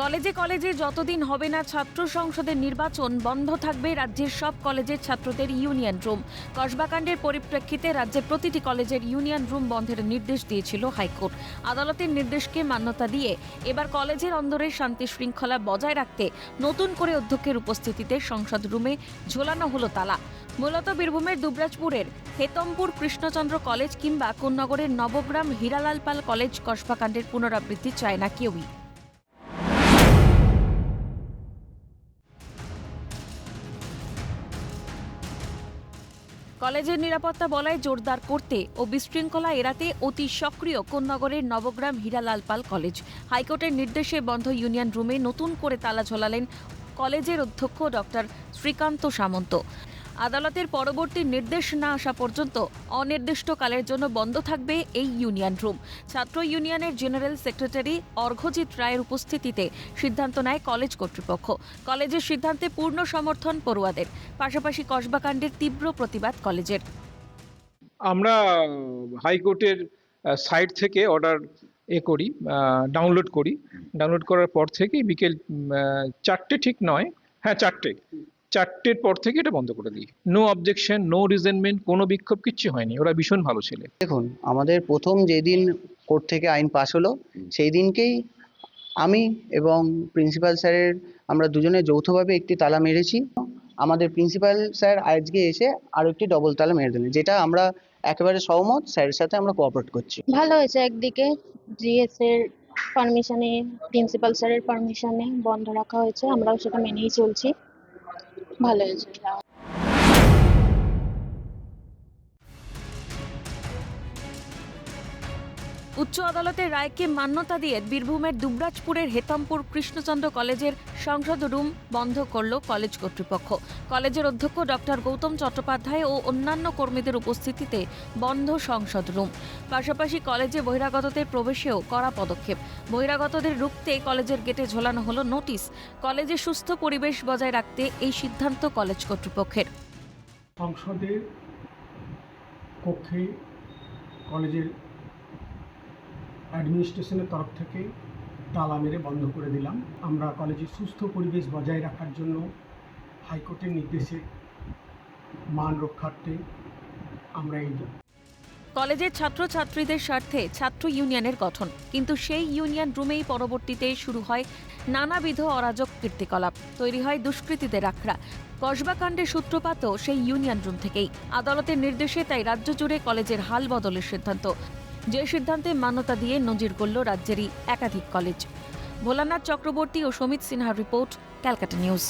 কলেজে কলেজে যতদিন হবে না ছাত্র সংসদের নির্বাচন, বন্ধ থাকবে রাজ্যের সব কলেজের ছাত্রদের ইউনিয়ন রুম। কসবাকাণ্ডের পরিপ্রেক্ষিতে রাজ্যের প্রতিটি কলেজের ইউনিয়ন রুম বন্ধের নির্দেশ দিয়েছিল হাইকোর্ট। আদালতের নির্দেশকে মান্যতা দিয়ে এবার কলেজের অন্দরে শান্তি শৃঙ্খলা বজায় রাখতে নতুন করে অধ্যক্ষের উপস্থিতিতে সংসদ রুমে ঝোলানো হলো তালা। মূলত বীরভূমের দুবরাজপুরের হেতমপুর কৃষ্ণচন্দ্র কলেজ কিংবা কোন্নগরের নবগ্রাম হীরালাল পাল কলেজ কসবাকাণ্ডের পুনরাবৃত্তি চায় না কেউই। কলেজের নিরাপত্তা বলয় জোরদার করতে ও বিশৃঙ্খলা এড়াতে অতি সক্রিয় কোন্নগরের নবগ্রাম হীরালাল পাল কলেজ। হাইকোর্টের নির্দেশে বন্ধ ইউনিয়ন রুমে নতুন করে তালা ঝোলালেন কলেজের অধ্যক্ষ ডক্টর শ্রীকান্ত সামন্ত। আদালতের পরবর্তী নির্দেশ না আসা পর্যন্ত অনির্দিষ্টকালের জন্য বন্ধ থাকবে এই ইউনিয়ন রুম। ছাত্র ইউনিয়নের জেনারেল সেক্রেটারি অর্ঘজিৎ রায়ের উপস্থিতিতে সিদ্ধান্ত নেয় কলেজ কর্তৃপক্ষ। কলেজের সিদ্ধান্তে পূর্ণ সমর্থন পড়ুয়াদের। পাশাপাশি কসবাকাণ্ডের তীব্র প্রতিবাদ কলেজের। আমরা হাইকোর্টের সাইট থেকে অর্ডার এ করি ডাউনলোড করি। ডাউনলোড করার পর থেকেই বিকেল চারটে ঠিক নয় হ্যাঁ চারটে। চারটের পর থেকে এটা বন্ধ করে দিই। নো অবজেকশন নো রিজেনমেন্ট কোনো বিক্ষোভ কিচ্ছু হয়নি। ওরা ভীষণ ভালো ছেলে। দেখুন আমাদের প্রথম যেদিন কোর্ট থেকে আইন পাশ হলো সেই দিনকেই আমি এবং প্রিন্সিপাল স্যারের আমরা দুজনে যৌথভাবে একটি তালা মেরেছি। আমাদের প্রিন্সিপাল স্যার আজকে এসে আরও একটি ডবল তালা মেরে দিলেন যেটা আমরা একেবারে সহমত স্যারের সাথে আমরা কোঅপারেট করছি। ভালো হয়েছে একদিকে জিএস এর পারমিশনে প্রিন্সিপাল স্যারের পারমিশনে বন্ধ রাখা হয়েছে আমরাও সেটা মেনেই চলছি। ভালো হয়েছে উচ্চ আদালতের রায়কে মান্যতা দিয়ে বীরভূমের দুবরাজপুরের হেতামপুর কৃষ্ণচন্দ্র কলেজের সংসদ রুম বন্ধ করল কলেজ কর্তৃপক্ষ। কলেজের অধ্যক্ষ ডক্টর গৌতম চট্টোপাধ্যায় ও অন্যান্য কর্মীদের উপস্থিতিতে বন্ধ সংসদ রুম। পাশাপাশি কলেজে বহিরাগতদের প্রবেশেও কড়া পদক্ষেপ। বহিরাগতদের রুখতে কলেজের গেটে ঝোলানো হলো নোটিশ। কলেজে সুস্থ পরিবেশ বজায় রাখতে এই সিদ্ধান্ত কলেজ কর্তৃপক্ষের। সংসদের কক্ষে কলেজের অ্যাডমিনিস্ট্রেশনের তরফ থেকে তালা মেরে বন্ধ করে দিলাম। আমরা কলেজের সুস্থ পরিবেশ বজায় রাখার জন্য হাইকোর্টের নির্দেশে মান রক্ষার্থে আমরা এই কলেজের ছাত্রছাত্রীদের স্বার্থে ছাত্র ইউনিয়নের গঠন। কিন্তু সেই ইউনিয়ন রুমেই পরবর্তীতে শুরু হয় নানাবিধ অরাজক কীর্তিকলাপ। তৈরি হয় দুষ্কৃতীদের আখড়া। কসবাকাণ্ডের সূত্রপাতও সেই ইউনিয়ন রুম থেকেই। আদালতের নির্দেশে তাই রাজ্য জুড়ে কলেজের হাল বদলের সিদ্ধান্ত। যে সিদ্ধান্তে মান্যতা দিয়ে নজির করল রাজ্যেরই একাধিক কলেজ। ভোলানাথ চক্রবর্তী ও সমিত সিনহার রিপোর্ট ক্যালকাটা নিউজ।